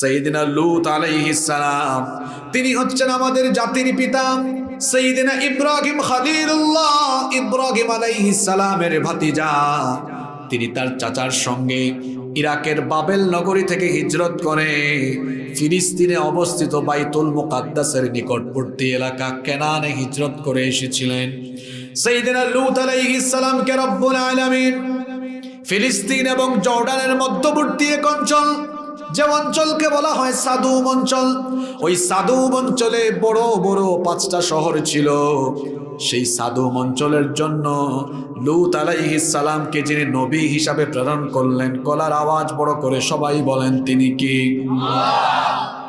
সঈদিনা লুত আলাইহিসসালাম তিনি হচ্ছেন আমাদের জাতির পিতা, সঈদিনা ইব্রাহিম খালিলুল্লাহ, ইব্রাহিম আলাইহিসসালামের ভাতিজা। তিনি তার চাচার সঙ্গে ইরাকের বাবেল নগরী থেকে হিজরত করে ফিলিস্তিনে অবস্থিত বাইতুল মুকাদ্দাসের নিকটবর্তী এলাকা কেনানে হিজরত করে এসেছিলেন। সঈদিনা লুত আলাইহিসসালামকে রব্বুল আলামিন ফিলিস্তিন এবং জর্ডানের মধ্যবর্তী এক অঞ্চল যে অঞ্চলকে বলা হয় সাদুম অঞ্চল ওই সাদুম অঞ্চলে বড় বড় পাঁচটা শহর ছিল। সেই সাদুম অঞ্চলের জন্য লুত আলাইহিস সালামকে যিনি নবী হিসাবে প্রেরণ করলেন গলার আওয়াজ বড় করে সবাই বলেন তিনি কি?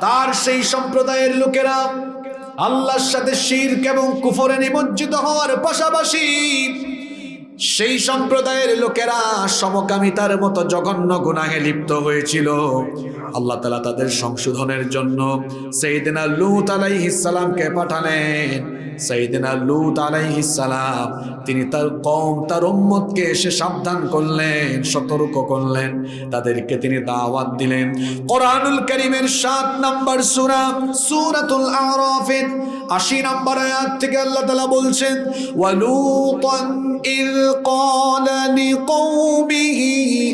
তার সেই সম্প্রদায়ের লোকেরা আল্লাহর সাথে শিরক এবং কুফরে নিমজ্জিত হওয়ার পাশাপাশি সেই সম্প্রদায়ের লোকেরা সমকামিতার মতো জঘন্য গুনাহে লিপ্ত হয়েছিল। আল্লাহ তালা তাদের সংশোধনের জন্য সেইদিনা লুত আলাইহিসালামকে পাঠালেন। সেইদিনা লুত আলাইহিসালাম তিনি তার কম তার উম্মতকে এসে সাবধান করলেন, সতর্ক করলেন, তাদেরকে তিনি দাওয়াত দিলেন। কোরআনুল করিমের সাত নম্বর সূরা, সূরাতুল আরাফের আশি নম্বর আয়াত থেকে আল্লাহ তাআলা বলছেন ওয়ালুতান ইয قال لقومه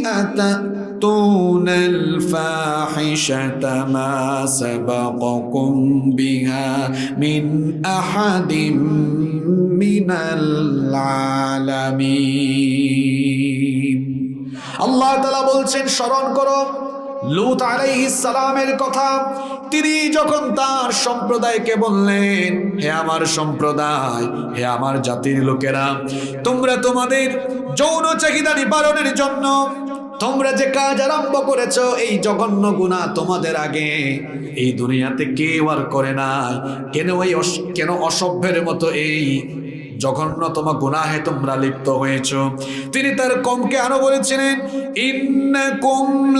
أتأتون الفاحشة ما سبقكم بها من أحد من العالمين আল্লাহ তালা বলছেন স্মরণ করো লুত সালামের কথা, তিনি যখন তার সম্প্রদায়কে বললেন, হে আমার সম্প্রদায়, হে আমার জাতির লোকেরা, তোমরা তোমাদের যৌন চাহিদা নিবারণের জন্য, তোমরা যে কাজ আরম্ভ করেছ, এই জঘন্য গুণা তোমাদের আগে, এই দুনিয়াতে কেউ আর করে নাই। কেন এই কেন অসভ্যের মতো এই জঘন্যতম গুনাহে তোমরা লিপ্ত হয়েছ। তিনি তার কমকে আরও বলেছিলেন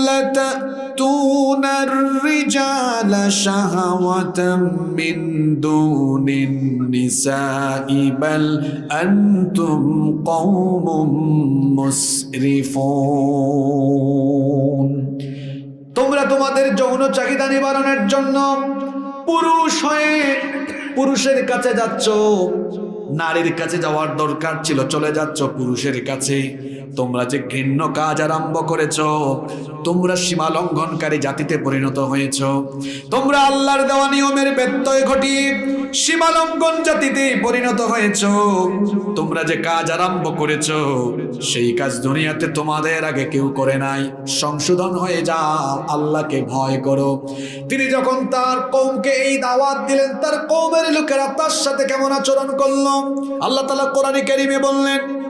লাতাতুনার রিজালা শাহাওয়াতাম মিন দুনিন নিসাই, বাল আনতুম কওমুম মুসরিফুন। তোমরা তোমাদের যৌন চাহিদা নিবারণের জন্য পুরুষ হয়ে পুরুষের কাছে যাচ্ছ। নারীর কাছে যাওয়ার দরকার ছিল। চলে যাচ্ছ পুরুষের কাছে। তোমরা যে ঘৃণ্য কাজ আরম্ভ করেছ, তোমরা সীমা লঙ্ঘনকারী জাতিতে পরিণত হয়েছ। তোমরা আল্লাহর দেওয়া নিয়মের ব্যত্যয় ঘটিয়ে সীমা লঙ্ঘন জাতিতে পরিণত হয়েছ। তোমরা যে কাজ আরম্ভ করেছ, সেই কাজ দুনিয়াতে তোমাদের আগে কেউ করে নাই। সংশোধন হয়ে যাও আল্লাহকে ভয় করো। তিনি যখন তার কৌমকে এই দাওয়াত দিলেন, তার কৌমের লোকেরা তার সাথে কেমন আচরণ করল? আল্লাহ তালা কোরআনে কারিমে বললেন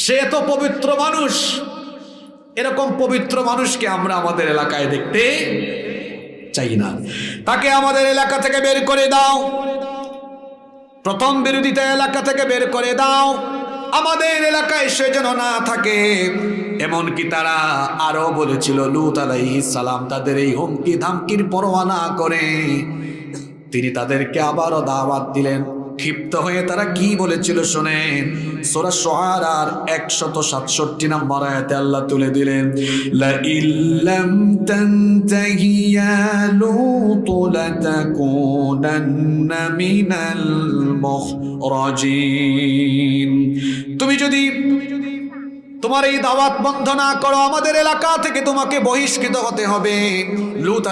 সে এত পবিত্র মানুষ। এরকম পবিত্র মানুষকে আমরা আমাদের এলাকায় দেখতে চাই না। তাকে আমাদের এলাকা থেকে বের করে দাও। প্রথম বিরোধিতা এলাকা থেকে বের করে দাও। আমাদের এলাকায় সে যেন না থাকে। এমনকি তারা আরও বলেছিল, লুত আলাইহিস সালাম তাদের এই হুমকি ধামকির পরোয়া না করে। তিনি তাদেরকে আবারও দাওয়াত দিলেন। ক্ষিপ্ত হয়ে তারা কি বলেছিল শোনেন? সোরা সোহারার একশত সাতষট্টি নম্বর আয়াতে আল্লাহ তুলে দিলেন লা ইল্লাম তানতাহি ইয়া লূত লাতাকুনান্না মিনাল মুখরাজিন। তুমি যদি তোমার এই দাওয়াত বন্ধ না করো, আমাদের এলাকা থেকে তোমাকে বহিষ্কৃত হতে হবে। লুত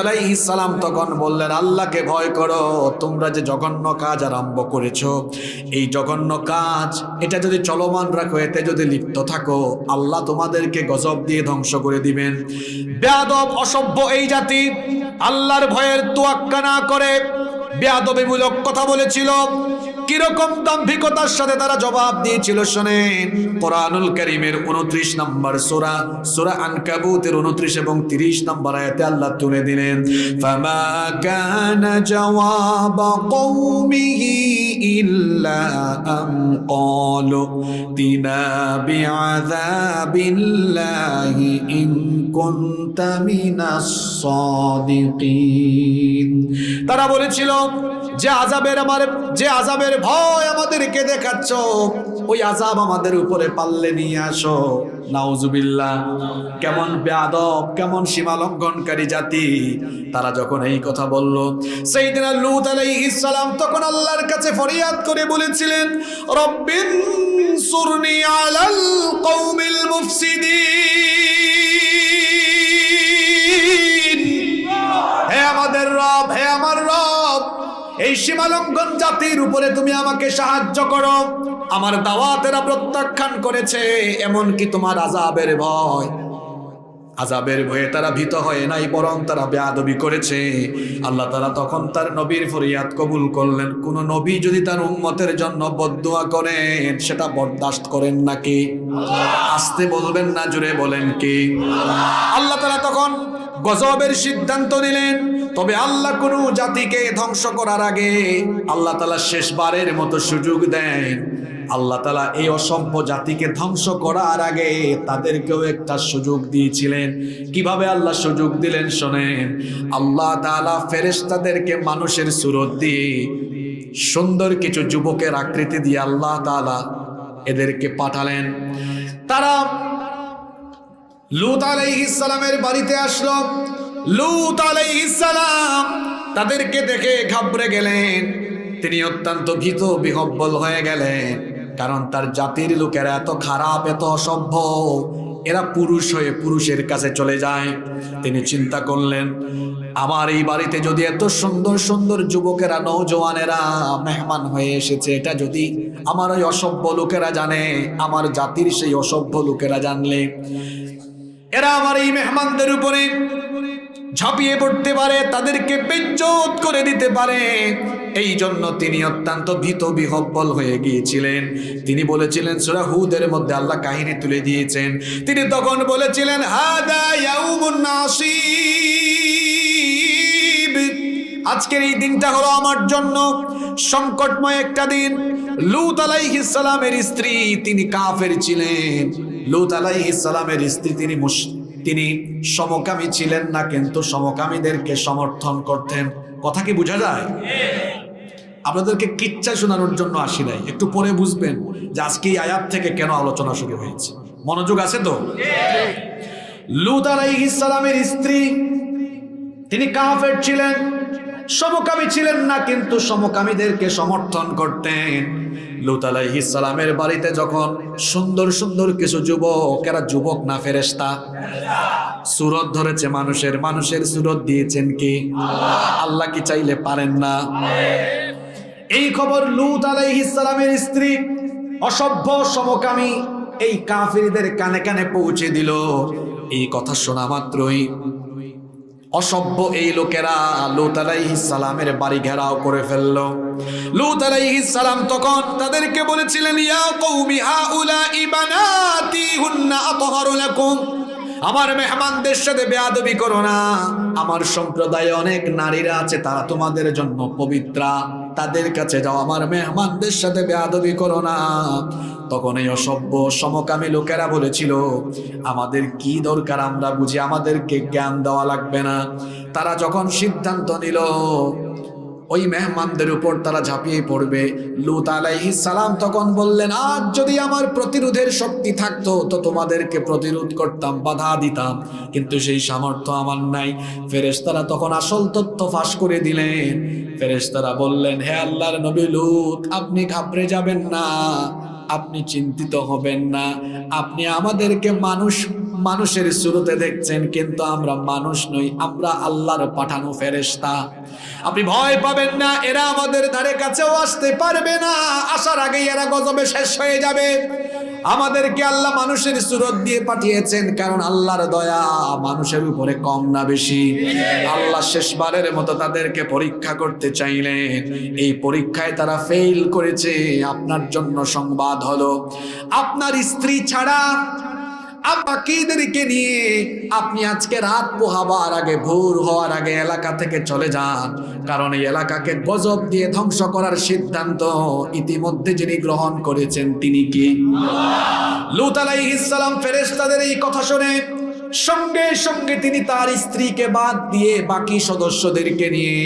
সালাম তখন বললেন, আল্লাহকে ভয় করো, তোমরা যে জঘন্য কাজ আরম্ভ করেছ, এই জঘন্য কাজ, এটা যদি চলমান রাখো, এতে যদি লিপ্ত থাকো, আল্লাহ তোমাদেরকে গজব দিয়ে ধ্বংস করে দিবেন। বেয়াদব, অসভ্য এই জাতি, আল্লাহর ভয়ের তোয়াক্কা না করে বেয়াদবিমূলক কথা বলেছিল। কীরকম দাম্ভিকতার সাথে তারা জবাব দিয়েছিল শোনেন। কোরআনুল করিমের উনত্রিশ নম্বর সোরা সোরা আনকাবুতের উনত্রিশ এবং তিরিশ নম্বর আয়াতে আল্লাহ তুলে দিলেন তারা বলেছিল, যে আজাবের আমার, যে আজাবের ভয় আমাদেরকে দেখাচ্ছ। ওই আজাব আমাদের উপরে পাল্লে নিয়ে আসো। নাউজুবিল্লাহ, কেমন কেমন জাতি। তারা যখন এই কথা বলল সেই দিন লুত তখন আল্লাহর কাছে ফরিয়াদ করে বলেছিলেন, রব্বিন সুরনি আলাল কওমিল মুফসিদিন। হে আমাদের রব, হে আমার রব এই সীমালঙ্ঘন জাতির উপরে তুমি আমাকে সাহায্য করো। আমার দাওয়াতেরা প্রত্যাখ্যান করেছে, এমনকি তোমার আজাবের ভয়। আজাবের ভয়ে তারা ভীত হয়ে নাই, বরং তারা বেয়াদবি করেছে। আল্লাহ তারা তখন তার নবীর ফরিয়াদ কবুল করলেন। কোন নবী যদি তার উম্মতের জন্য বদুয়া করেন, সেটা বরদাস্ত করেন নাকি? আসতে বলবেন না জুড়ে বলেন কি? আল্লাহ তারা তখন গজবের সিদ্ধান্ত নিলেন। তবে আল্লাহ কোনো জাতিকে ধ্বংস করার আগে আল্লাহ তালা শেষবারের মতো সুযোগ দেন। আল্লাহ তালা এই অসভ্য জাতিকে ধ্বংস করার আগে তাদেরকেও একটা সুযোগ দিয়েছিলেন। কীভাবে আল্লাহ সুযোগ দিলেন শোনেন? আল্লাহ তালা ফেরেশতাদেরকে মানুষের সুরত দিয়ে সুন্দর কিছু যুবকের আকৃতি দিয়ে আল্লাহ তালা এদেরকে পাঠালেন। তারা লুত আলাইহিসসালামের বাড়িতে আসলো। লুত আলাইহিসসালাম তাদেরকে দেখে ঘাবড়ে গেলেন। তিনি অত্যন্ত ভীত, বিহব্বল হয়ে গেলেন। কারণ তার জাতির লোকেরা এত খারাপ, এত অসভ্য। এরা পুরুষ হয়ে পুরুষের কাছে চলে যায়। তিনি চিন্তা করলেন, আমার এই বাড়িতে যদি এত সুন্দর সুন্দর যুবকেরা, নৌজওয়ানেরা মেহমান হয়ে এসেছে, এটা যদি আমার ওই অসভ্য লোকেরা জানে, আমার জাতির সেই অসভ্য লোকেরা জানলে, এরা আমার এই মেহমানদের উপরে ঝাঁপিয়ে পড়তে পারে, তাদেরকে বেজ্জত করে দিতে পারে। এই জন্য তিনি অত্যন্ত ভীত বিহব্বল হয়ে গিয়েছিলেন। তিনি বলেছিলেন, সুরা হুদের মধ্যে আল্লাহ কাহিনী তুলে দিয়েছেন। তিনি তখন বলেছিলেন, হাদা আজকের এই দিনটা হলো আমার জন্য সংকটময় একটা দিন। লুত আলাইহিস সালামের স্ত্রী তিনি কাফের ছিলেন। লুত আলাইহিস সালামের স্ত্রী তিনি মুস- তিনি সমকামী ছিলেন না, কিন্তু সমকামীদেরকে সমর্থন করতেন। কথা কি বোঝা যায়? আপনাদেরকে কিচ্ছা শোনানোর জন্য আসি নাই। একটু পরে বুঝবেন যে আজকে আয়াত থেকে কেন আলোচনা শুরু হয়েছে। মনোযোগ আছে তো? লুত আলাইহিস সালামের স্ত্রী, তিনি কাফের ছিলেন, সমকামী ছিলেন না, কিন্তু সমকামীদেরকে সমর্থন করতেন। লুত সালামের বাড়িতে যখন সুন্দর সুন্দর কিছু যুবক এরা যুবক না ফেরেশতা, সুরত ধরেছে মানুষের মানুষের সুরত দিয়েছেন কি? আল্লাহ কি চাইলে পারেন না? এই খবর লুত সালামের স্ত্রী অসভ্য, সমকামী এই কাফিরদের কানে কানে পৌঁছে দিল। এই কথা শোনা মাত্রই অসভ্য এই লোকেরা লুত সালামের বাড়ি ঘেরাও করে ফেলল। লুত সালাম তখন তাদেরকে বলেছিলেন, ইয়া কওমি হাউলা ইবানাতি হুন্না আতহারু লাকুম। আমার মেহমানদের সাথে বেয়াদবি করো না। আমার সম্প্রদায়ে অনেক নারীরা আছে, তারা তোমাদের জন্য পবিত্রা। তাদের কাছে যাও, আমার মেহমানদের সাথে বেয়াদবি করো না। তখন এই অসভ্য সমকামী লোকেরা বলেছিল, আমাদের কি দরকার আমরা বুঝি? আমাদেরকে জ্ঞান দেওয়া লাগবে না। তারা যখন সিদ্ধান্ত নিল ওই মেহমানদের উপর তারা ঝাঁপিয়ে পড়বে। লুত আলাইহিস সালাম তখন বললেন, আজ যদি আমার প্রতিরোধের শক্তি থাকতো, তো তোমাদেরকে প্রতিরোধ করতাম, বাধা দিতাম। কিন্তু সেই সামর্থ্য আমার নাই। ফেরেশতারা তখন আসল তথ্য ফাঁস করে দিলেন। ফেরেশতারা বললেন, হে আল্লাহর নবী লুত, আপনি ঘাবড়ে যাবেন না। আপনি চিন্তিত হবেন না। আপনি আমাদেরকে মানুষ মানুষের শুরুতে দেখছেন, কিন্তু আমরা মানুষ নই, আমরা আল্লাহর পাঠানো ফেরেশতা। আপনি ভয় পাবেন না, এরা আমাদের ধারে কাছেও আসতে পারবে না। আসার আগেই এরা গজবে শেষ হয়ে যাবে। আমাদেরকে আল্লাহ মানুষের সুরত দিয়ে পাঠিয়েছেন, কারণ আল্লাহর দয়া মানুষের উপরে কম না বেশি। আল্লাহ শেষবারের মতো তাদেরকে পরীক্ষা করতে চাইলেন। এই পরীক্ষায় তারা ফেল করেছে। আপনার জন্য সংবাদ হলো, আপনার স্ত্রী ছাড়া বাকিদেরকে নিয়ে আপনি আজকে রাত পোহাবার আগে, ভোর হওয়ার আগে এলাকা থেকে চলে যান? কারণ এই এলাকাকে গজব দিয়ে ধ্বংস করার সিদ্ধান্ত ইতিমধ্যে যিনি গ্রহণ করেছেন, তিনি কি? লুত আলাইহিসসালাম ফেরেশতাদের এই কথা শুনে সঙ্গে সঙ্গে তিনি তার স্ত্রীকে বাদ দিয়ে বাকি সদস্যদেরকে নিয়ে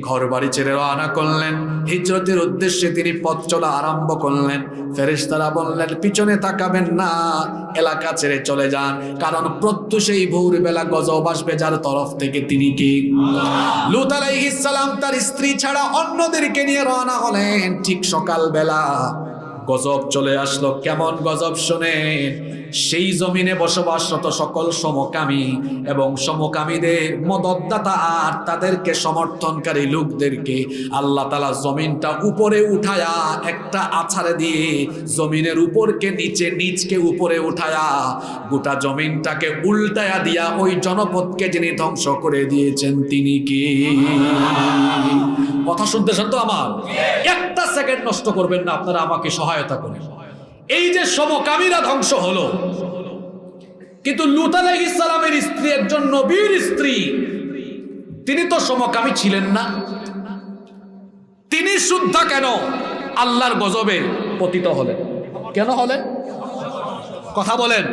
ঘর বাড়ি ছেড়ে রওনা করলেন। হিজরতের উদ্দেশ্যে তিনি পথ চলা আরম্ভ করলেন। ফেরেশতারা বললেন, পিছনে তাকাবেন না, এলাকা ছেড়ে চলে যান। কারণ প্রত্যুষেই ভোরবেলা গজব আসবে যার তরফ থেকে তিনি কি? লুত আলাইহিসসালাম তার স্ত্রী ছাড়া অন্যদেরকে নিয়ে রওনা হলেন। ঠিক সকালবেলা গজব চলে আসলো, কেমন গজব শোনেন সেই জমিনে বসবাসরত সকল সমকামী এবং সমকামীদের মদতদাতা আর তাদেরকে সমর্থনকারী লোকদেরকে আল্লাহ তালা জমিনটা উপরে উঠায়া একটা আছাড়ে দিয়ে জমিনের উপরকে নিচে নিচকে উপরে উঠায়া গোটা জমিনটাকে উল্টায়া দিয়া ওই জনপদকে যিনি ধ্বংস করে দিয়েছেন, তিনি কি? কথা শুনতেছেন তো আমার একটা সেকেন্ড নষ্ট করবেন না, আপনারা আমাকে সহায়তা করেন। এই যে সমকামীরা ধ্বংস হলো, কিন্তু লুত আলাইহিস সালামের স্ত্রী, একজন নবীর স্ত্রী, তিনি তো সমকামী ছিলেন না। তিনি শুদ্ধা কেন? আল্লাহর গজবে পতিত হলেন। কেন হলেন? কথা বলেন।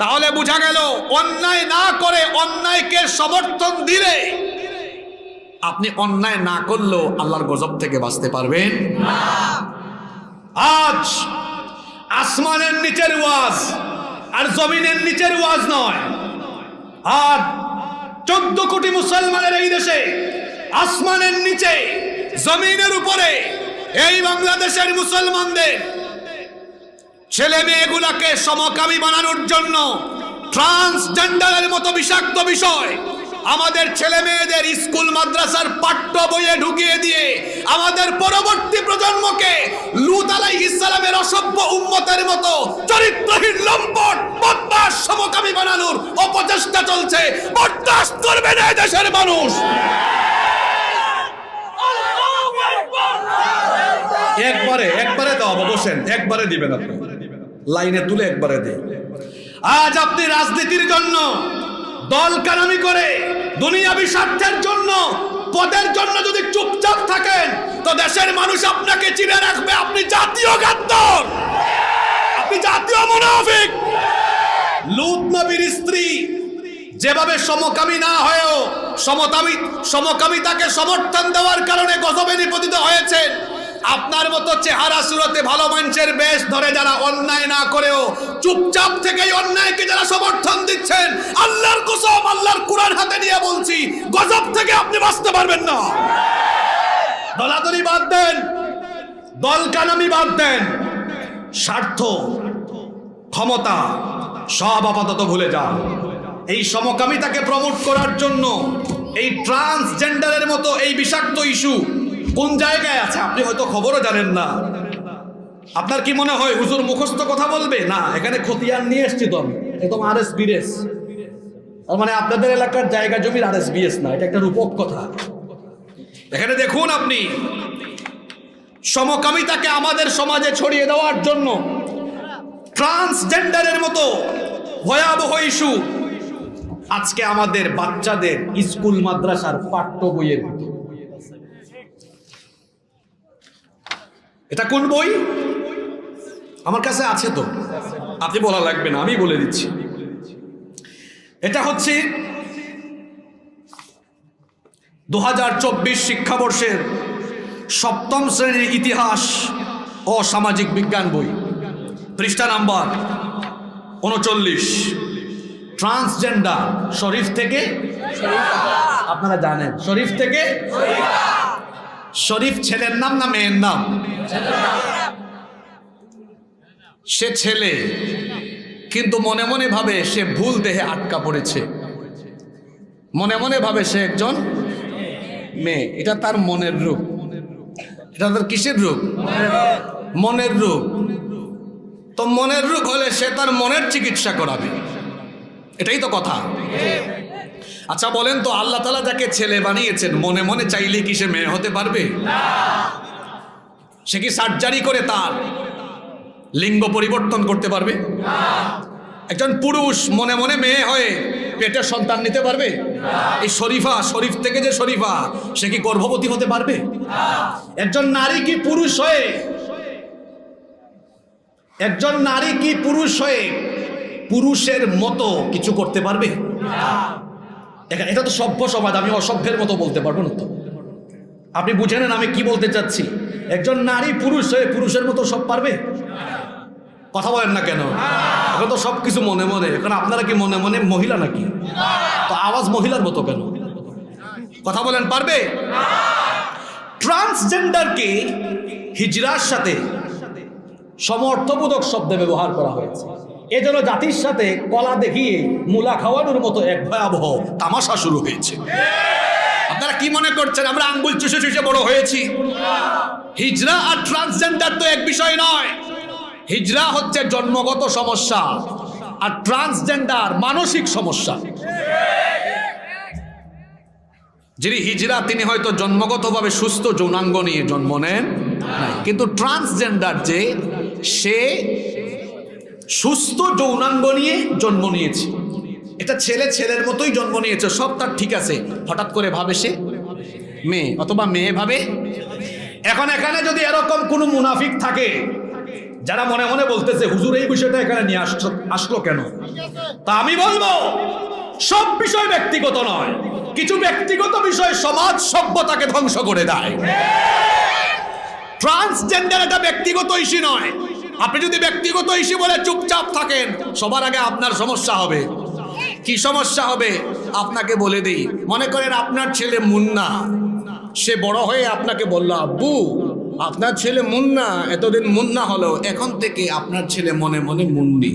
তাহলে বোঝা গেল, অন্যায় না করে অন্যায়কে সমর্থন দিলে আপনি অন্যায় না করলেও আল্লাহর গজব থেকে বাঁচতে পারবেন। আজ আসমানের নিচের ওয়াজ আর জমিনের নিচের ওয়াজ নয়। আর চোদ্দ কোটি মুসলমানের এই দেশে আসমানের নিচে, জমিনের উপরে এই বাংলাদেশের মুসলমানদের ছেলে মেয়েগুলাকে সমকামী বানানোর জন্য ট্রান্সজেন্ডারের মতো বিষাক্ত বিষয় আমাদের ছেলে মেয়েদের স্কুল মাদ্রাসার পাঠ্য বইয়ে ঢুকিয়ে দিয়ে আমাদের পরবর্তী প্রজন্মকে লুত আলাইহিস সালামের অসভ্য উম্মতের মতো চরিত্রহীন, লম্পট বদমাস সমকামী বানানোর অপচেষ্টা চলছে। বরদাস্ত করবে না দেশের মানুষ। একবারে একবারে দাও বসেন। একবারে দিবেন আপনি। লাইনে তুলে একবারে দিন। আজ আপনি রাজনীতির জন্য দল কানামি করে দুনিয়াবি স্বার্থের জন্য, পদের জন্য যদি চুপচাপ থাকেন, তো দেশের মানুষ আপনাকে চিনে রাখবে, আপনি জাতীয় গাদ্দার। আপনি জাতীয় মুনাফিক। লুত নবীর স্ত্রী যেভাবে সমকামী না হয়েও, সমকামী সমকামিতাকে সমর্থন দেওয়ার কারণে গজবে নিপতিত হয়েছেন আপনার মতো চেহারা সুরতে ভালো মানুষের বেশ ধরে যারা অন্যায় না করেও চুপচাপ থেকেই অন্যায়কে যারা সমর্থন দিচ্ছেন, আল্লাহর কসম, আল্লাহর কুরআন হাতে নিয়ে বলছি, গজব থেকে আপনি বাঁচতে পারবেন না। দলাদলি বাদ দেন, দল কানামি বাদ দেন, স্বার্থ, ক্ষমতা সব আপাতত ভুলে যান। এই সমকামিতাকে প্রমোট করার জন্য এই ট্রান্সজেন্ডারের মতো এই বিষাক্ত ইস্যু কোন জায়গায় আছে? আপনি হয়তো খবরও জানেন না। আপনার কি মনে হয় হুজুর মুখস্থ কথা বলবে? না, এখানে খতিয়ান নিয়ে এসছি তো আমি। একদম আর এস তার মানে আপনাদের এলাকার জায়গা জমির আর এস বিএস না, এটা একটা রূপক কথা। এখানে দেখুন আপনি, সমকামিতাকে আমাদের সমাজে ছড়িয়ে দেওয়ার জন্য ট্রান্সজেন্ডারের মতো ভয়াবহ ইস্যু। আজকে আমাদের বাচ্চাদের স্কুল মাদ্রাসার পাঠ্য বইয়ের ভিতর। এটা কোন বই? আমার কাছে আছে তো। আপনি বলা লাগবে না, আমি বলে দিচ্ছি। এটা হচ্ছে দু হাজার চব্বিশ শিক্ষাবর্ষের সপ্তম শ্রেণির ইতিহাস ও সামাজিক বিজ্ঞান বই। পৃষ্ঠা নাম্বার উনচল্লিশ। ট্রান্সজেন্ডার, শরীফ থেকে? আপনারা জানেন। শরীফ থেকে? শরীফ ছেলের নাম না মেয়ের নাম? সে ছেলে, কিন্তু মনে মনে ভাবে সে ভুল দেহে আটকা পড়েছে। মনে মনে ভাবে সে একজন মেয়ে। এটা তার মনের রূপ। এটা তার কিসের রূপ? মনের রূপ। তো মনের রোগ হলে সে তার মনের চিকিৎসা করাবে। এটাই তো কথা। আচ্ছা বলেন তো, আল্লাহ তালা যাকে ছেলে বানিয়েছেন, মনে মনে চাইলে কি সে মেয়ে হতে পারবে? সে কি সার্জারি করে তার লিঙ্গ পরিবর্তন করতে পারবে? একজন পুরুষ মনে মনে মেয়ে হয়ে পেটের সন্তান নিতে পারবে? এই শরীফা, শরীফ থেকে যে শরীফা, সে কি গর্ভবতী হতে পারবে? একজন নারী কি পুরুষ হয়ে, একজন নারী কি পুরুষ হয়ে পুরুষের মতো কিছু করতে পারবে? এটা- এটা তো সভ্য সমাজ, আমি অসভ্যের মতো বলতে পারব না তো। আপনি বুঝে নেন আমি কি বলতে চাচ্ছি। একজন নারী পুরুষ হয়ে পুরুষের মতো সব পারবে? কথা বলেন না কেন? এখন তো সব কিছু মনে মনে, এখন আপনারা কি মনে মনে মহিলা নাকি? তো আওয়াজ মহিলার মতো কেন? কথা বলেন, পারবে? ট্রান্সজেন্ডারকে হিজরার সাথে সমর্থবোধক শব্দে ব্যবহার করা হয়েছে। এজন্য জাতির সাথে কলা দেখিয়ে মূলা খাওয়ানোর মতো এক ভয়াবহ তামাশা শুরু হয়েছে। আপনারা কি মনে করছেন? আমরা আঙ্গুল চুষে চুষে বড় হয়েছি। হিজরা আর ট্রান্সজেন্ডার তো এক বিষয় নয়। হিজরা হচ্ছে জন্মগত সমস্যা আর ট্রান্সজেন্ডার মানসিক সমস্যা। যিনি হিজরা, তিনি হয়তো জন্মগতভাবে সুস্থ যৌনাঙ্গ নিয়ে জন্ম নেন কিন্তু ট্রান্সজেন্ডার যে, সে সুস্থ যৌনাঙ্গ নিয়ে জন্ম নিয়েছে। এটা ছেলে ছেলের মতোই জন্ম নিয়েছে, সব তার ঠিক আছে। হঠাৎ করে ভাবে সে মেয়ে অথবা মেয়ে ভাবে। এখন এখানে যদি এরকম কোনো মুনাফিক থাকে, যারা মনে মনে বলতেছে, হুজুর, এই বিষয়টা এখানে নিয়ে আসছো আসলো কেন? তা আমি বলব, সব বিষয় ব্যক্তিগত নয়, কিছু ব্যক্তিগত বিষয় সমাজ সভ্যতাকে ধ্বংস করে দেয়। ট্রান্সজেন্ডার এটা ব্যক্তিগত ইস্যু নয়। আপনি যদি ব্যক্তিগত ইস্যু বলে চুপচাপ থাকেন, সবার আগে আপনার সমস্যা হবে। কি সমস্যা হবে? আপনাকে বলে দিই। মনে করেন আপনার ছেলে মুন্না। সে বড় হয়ে আপনাকে বলল, আব্বু, আপনার ছেলে মুন্না, এতদিন মুন্না হলো। এখন থেকে আপনার ছেলে মনে মনে মুন্নি।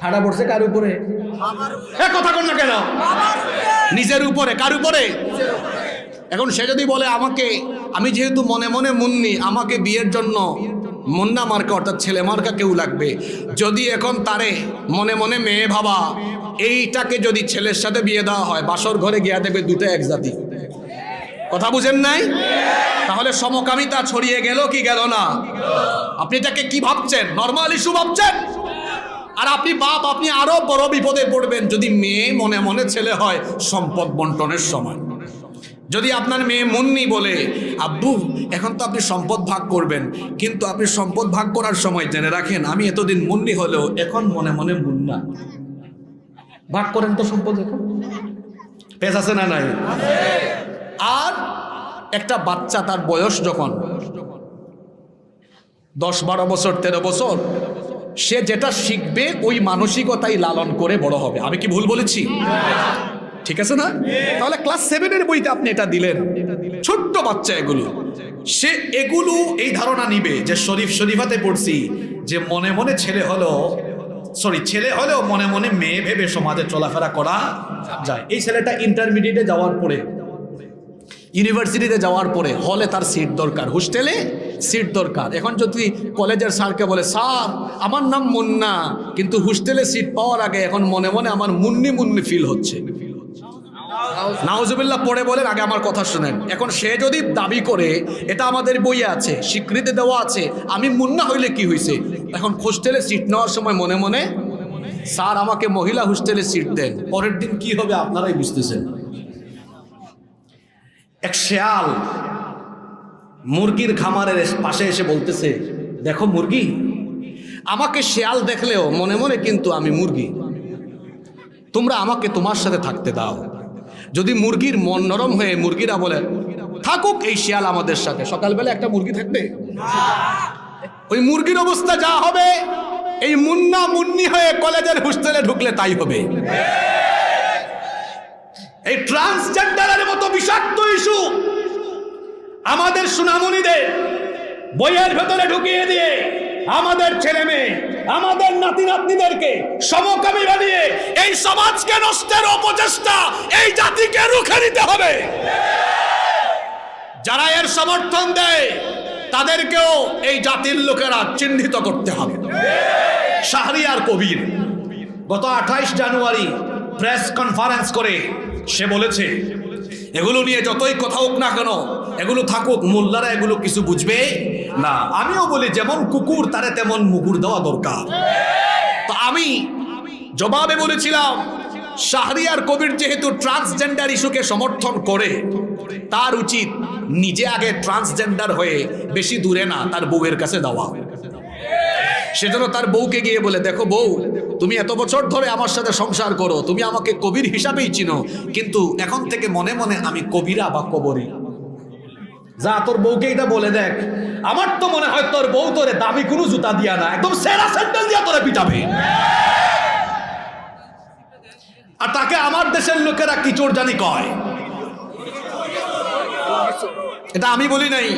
ঠাড়া পড়ছে কার উপরে? কথা কন না কেন? নিজের উপরে। কার উপরে? এখন সে যদি বলে আমাকে, আমি যেহেতু মনে মনে মুন্নি, আমাকে বিয়ের জন্য মুন্না মার্কা অর্থাৎ ছেলে মার্কা কেউ লাগবে। যদি এখন তারে মনে মনে মেয়ে ভাবা, এইটাকে যদি ছেলের সাথে বিয়ে দেওয়া হয়, বাসর ঘরে গিয়া দেবে দুটো এক জাতি। কথা বুঝেন নাই? তাহলে সমকামিতা ছড়িয়ে গেল কি গেল না? আপনি এটাকে কি ভাবছেন? নর্মাল ইস্যু ভাবছেন? আর আপনি বাপ, আপনি আরও বড় বিপদে পড়বেন যদি মেয়ে মনে মনে ছেলে হয়, সম্পদ বন্টনের সময়। যদি আপনার মেয়ে মুন্নি বলে আব্বু এখন তো আপনি সম্পদ ভাগ করবেন কিন্তু আপনি সম্পদ ভাগ করার সময় জেনে রাখেন আমি এতদিন মুন্নি হলেও এখন মনে মনে মুন্না। ভাগ করেন তো সম্পদ এখন। পেশ আছে না নাই? আর একটা বাচ্চা তার বয়স যখন দশ বারো বছর তেরো বছর সে যেটা শিখবে ওই মানসিকতাই লালন করে বড় হবে। আমি কি ভুল বলেছি? ঠিক আছে না? তাহলে ক্লাস সেভেনের বইতে আপনি এটা দিলেন। ছোট্ট বাচ্চা এগুলো। সে এগুলো এই ধারণা নিবে যে শরীফ শরীফাতে পড়ছি, যে মনে মনে ছেলে হলো সরি ছেলে হলেও মনে মনে মেয়ে ভেবে সমাজে চলাফেরা করা যায়। এই ছেলেটা ইন্টারমিডিয়েটে যাওয়ার পরে ইউনিভার্সিটিতে যাওয়ার পরে হলে তার সিট দরকার। হোস্টেলে সিট দরকার। এখন যদি কলেজের স্যারকে বলে, স্যার, আমার নাম মুন্না। কিন্তু হোস্টেলে সিট পাওয়ার আগে এখন মনে মনে আমার মুন্নি মুন্নি ফিল হচ্ছে। নাউজুবিল্লাহ। পড়ে বলেন, আগে আমার কথা শুনেন। এখন সে যদি দাবি করে, এটা আমাদের বইয়ে আছে, স্বীকৃতি দেওয়া আছে, আমি মুন্না হইলে কি হয়েছে এখন হোস্টেলে সিট নেওয়ার সময় মনে মনে, স্যার আমাকে মহিলা হোস্টেলে সিট দেন। পরের দিন কি হবে আপনারাই বুঝতেছেন। এক শেয়াল মুরগির খামারের পাশে এসে বলতেছে, দেখো মুরগি, আমাকে শেয়াল দেখলেও মনে মনে কিন্তু আমি মুরগি। তোমরা আমাকে তোমার সাথে থাকতে দাও। যদি মুরগির মন নরম হয়ে মুরগিরা বলে, থাকুক এই শিয়াল আমাদের সাথে। সকালবেলা একটা মুরগি থাকবে? ওই মুরগির অবস্থা যা হবে, এই মুন্না মুন্নি হয়ে কলেজের হোস্টেলে ঢুকলে তাই হবে। এই ট্রান্সজেন্ডারের মতো বিষাক্ত ইস্যু আমাদের সুনামনিদের বইয়ের ভেতরে ঢুকিয়ে দিয়ে আমাদের ছেলে মেয়ে, আমাদের নাতি নাতনিদেরকে সমকামী বানিয়ে এই সমাজকে নষ্টের অপচেষ্টা এই জাতিকে রুখে দিতে হবে। যারা এর সমর্থন দেয়, তাদেরকেও এই জাতির লোকেরা চিহ্নিত করতে হবে। শাহরিয়ার কবির গত আঠাইশ জানুয়ারি প্রেস কনফারেন্স করে সে বলেছে, এগুলো নিয়ে যতই কথা হোক না কেন, এগুলো থাকুক, মোল্লারা এগুলো কিছু বুঝবে না, আমিও বলি যেমন কুকুর, তারে তেমন মুকুর দেওয়া দরকার। তো আমি জবাবে বলেছিলাম, শাহরিয়ার কবির যেহেতু ট্রান্সজেন্ডার ইস্যুকে সমর্থন করে, তার উচিত নিজে আগে ট্রান্সজেন্ডার হয়ে বেশি দূরে না তার বউয়ের কাছে দেওয়া সেজন্য তার বউকে গিয়ে বলে, দেখো বউ, তুমি এত বছর ধরে আমার সাথে সংসার করো, তুমি আমাকে কবির হিসাবেই চিনো, কিন্তু এখন থেকে মনে মনে আমি কবিরা বা কবরী। যা তোর বউকে এটা বলে দেখ। আমার তো মনে হয় তোর বউ তোরে দামি কোনো জুতা দিয়া না, একদম সেরা স্যান্ডেল দিয়া তোরে পিটাবে। আর তাকে আমার দেশের লোকেরা কিচোর জানি কয়। এটা আমি বলি নাই,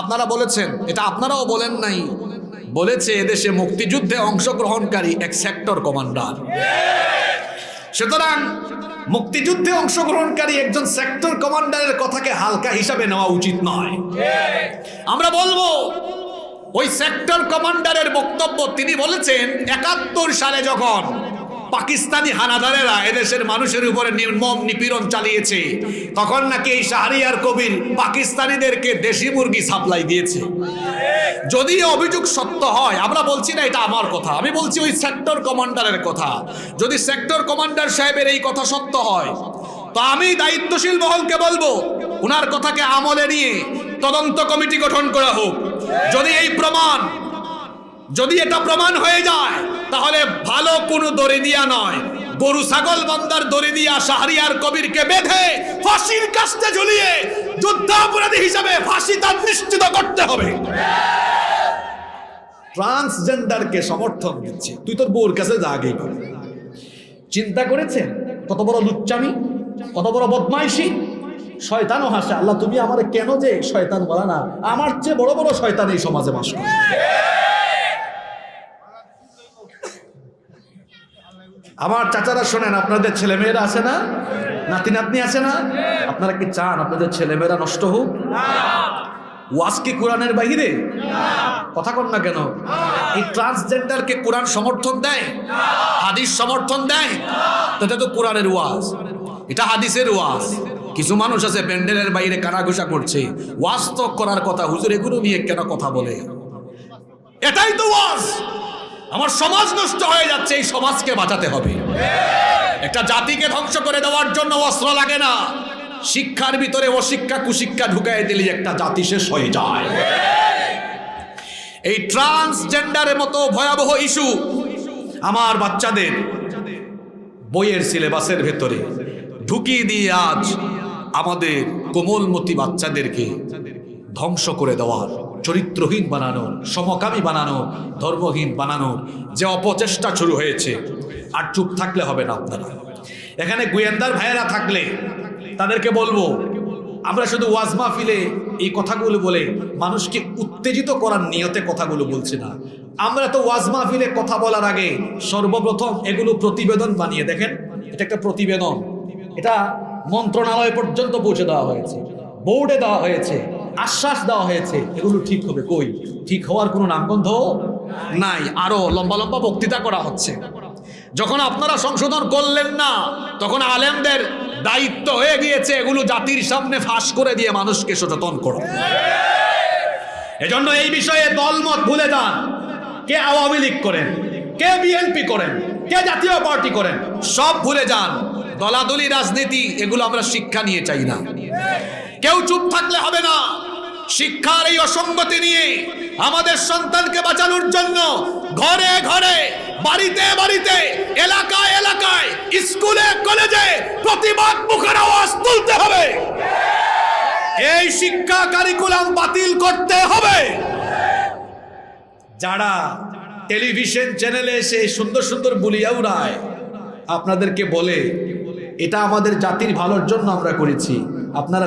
আপনারা বলেছেন, এটা আপনারাও বলেন নাই। বলেছে এদেশে মুক্তিযুদ্ধে অংশগ্রহণকারী এক সেক্টর কমান্ডার সুতরাং মুক্তিযুদ্ধে অংশগ্রহণকারী একজন সেক্টর কমান্ডারের কথাকে হালকা হিসাবে নেওয়া উচিত নয়। আমরা বলব, ওই সেক্টর কমান্ডারের বক্তব্য তিনি বলেছেন একাত্তর সালে যখন পাকিস্তানি হানাদারেরা এদেশের মানুষের উপরে নির্মম নিপীড়ন চালিয়েছে। তখন নাকি এই শাহরিয়ার কবির পাকিস্তানিদেরকে দেশি মুরগি সাপ্লাই দিয়েছে। যদি অভিযোগ সত্য হয়, আমরা বলছি না এটা আমার কথা। আমি বলছি ওই সেক্টর কমান্ডারের কথা। যদি সেক্টর কমান্ডার সাহেবের এই কথা সত্য হয়, তো আমি দায়িত্বশীল মহলকে বলব ওনার কথাকে আমলে নিয়ে তদন্ত কমিটি গঠন করা হোক। যদি এই প্রমাণ যদি এটা প্রমাণ হয়ে যায়, তাহলে ভালো কোনো দড়ি দিয়া নয়। গরু ছাগল বন্দার দড়ি দিয়া শাহরিয়ার কবিরকে বেঁধে ফাঁসির কাস্তে ঝুলিয়ে যুদ্ধাপরাধী হিসাবে ফাঁসি তার নিশ্চিত করতে হবে। ট্রান্সজেন্ডারকে সমর্থন দিচ্ছে। তুই তোর বউর কাছে যা আগেই পাবি। চিন্তা করেছেন? কত বড় লুচ্চামি, কত বড় বদমাইশি? শয়তানও হাসে, আল্লাহ তুমি আমার কেন যে শয়তান বলা না? আমার চেয়ে বড় বড় শয়তান এই সমাজে বাস করে। আমার চাচারা শোনেন, আপনাদের ছেলেমেয়েরা আছে না? নাতি নাতনি আছে না? আপনারা কি চান আপনাদের ছেলেমেয়েরা নষ্ট হোক? ওয়াজ কি কোরআনের বাহিরে? কথা কন না কেন? এই ট্রান্সজেন্ডারকে কোরআন সমর্থন দেয়? হাদিস সমর্থন দেয়? এটা তো কোরআনের ওয়াজ। এটা হাদিসের ওয়াজ। কিছু মানুষ আছে, প্যান্ডেলের বাইরে কানাঘুষা করছে। ওয়াজ তো করার কথা। হুজুর এগুলো নিয়ে কেন কথা বলে? এটাই তো ওয়াজ। আমার সমাজ নষ্ট হয়ে যাচ্ছে, এই সমাজকে বাঁচাতে হবে। একটা জাতিকে ধ্বংস করে দেওয়ার জন্য অস্ত্র লাগে না। শিক্ষার ভিতরে অশিক্ষা, কুশিক্ষা ঢুকাই দিলে একটা জাতি শেষ হয়ে যায়। এই ট্রান্সজেন্ডারের মতো ভয়াবহ ইস্যু আমার বাচ্চাদের বইয়ের সিলেবাসের ভেতরে ঢুকিয়ে দিয়ে আজ আমাদের কোমলমতি বাচ্চাদেরকে ধ্বংস করে দেওয়ার চরিত্রহীন বানানোর, সমকামী বানানো ধর্মহীন বানানোর যে অপচেষ্টা শুরু হয়েছে, আর চুপ থাকলে হবে না আপনারা। এখানে গোয়েন্দার ভাইয়েরা থাকলে তাদেরকে বলব, আমরা শুধু ওয়াজ মাহফিলে এই কথাগুলো বলে মানুষকে উত্তেজিত করার নিয়তে কথাগুলো বলছি না। আমরা তো ওয়াজ মাহফিলে কথা বলার আগে সর্বপ্রথম এগুলো প্রতিবেদন বানিয়ে দেখেন, এটা একটা প্রতিবেদন। এটা মন্ত্রণালয় পর্যন্ত পৌঁছে দেওয়া হয়েছে, বোর্ডে দেওয়া হয়েছে। আশ্বাস দেওয়া হয়েছে, এগুলো ঠিক হবে। কই? ঠিক হওয়ার কোনো নামগন্ধ নাই। আরও লম্বা লম্বা বক্তৃতা করা হচ্ছে। যখন আপনারা সংশোধন করলেন না, তখন আলেমদের দায়িত্ব হয়ে গিয়েছে, এগুলো জাতির সামনে ফাঁস করে দিয়ে মানুষকে সচেতন করো। এজন্য এই বিষয়ে দলমত ভুলে যান। কে আওয়ামী লীগ করেন, কে বিএনপি করেন, কে জাতীয় পার্টি করেন, সব ভুলে যান। দলাদলি রাজনীতি, এগুলো আমরা শিক্ষা নিয়ে চাই না। কেউ চুপ থাকলে হবে না। শিক্ষার এই অসঙ্গতি নিয়ে আমাদের সন্তানকে বাঁচানোর জন্য ঘরে ঘরে, বাড়িতে বাড়িতে, এলাকায় এলাকায়, স্কুলে, কলেজে প্রতিবাদ মুখের আওয়াজ তুলতে হবে। এই শিক্ষা কারিকুলাম বাতিল করতে হবে। যারা টেলিভিশন চ্যানেলে এসে সুন্দর সুন্দর বুলিয়া উড়ায় আপনাদেরকে বলে, এটা আমাদের জাতির ভালোর জন্য আমরা করেছি। আপনারা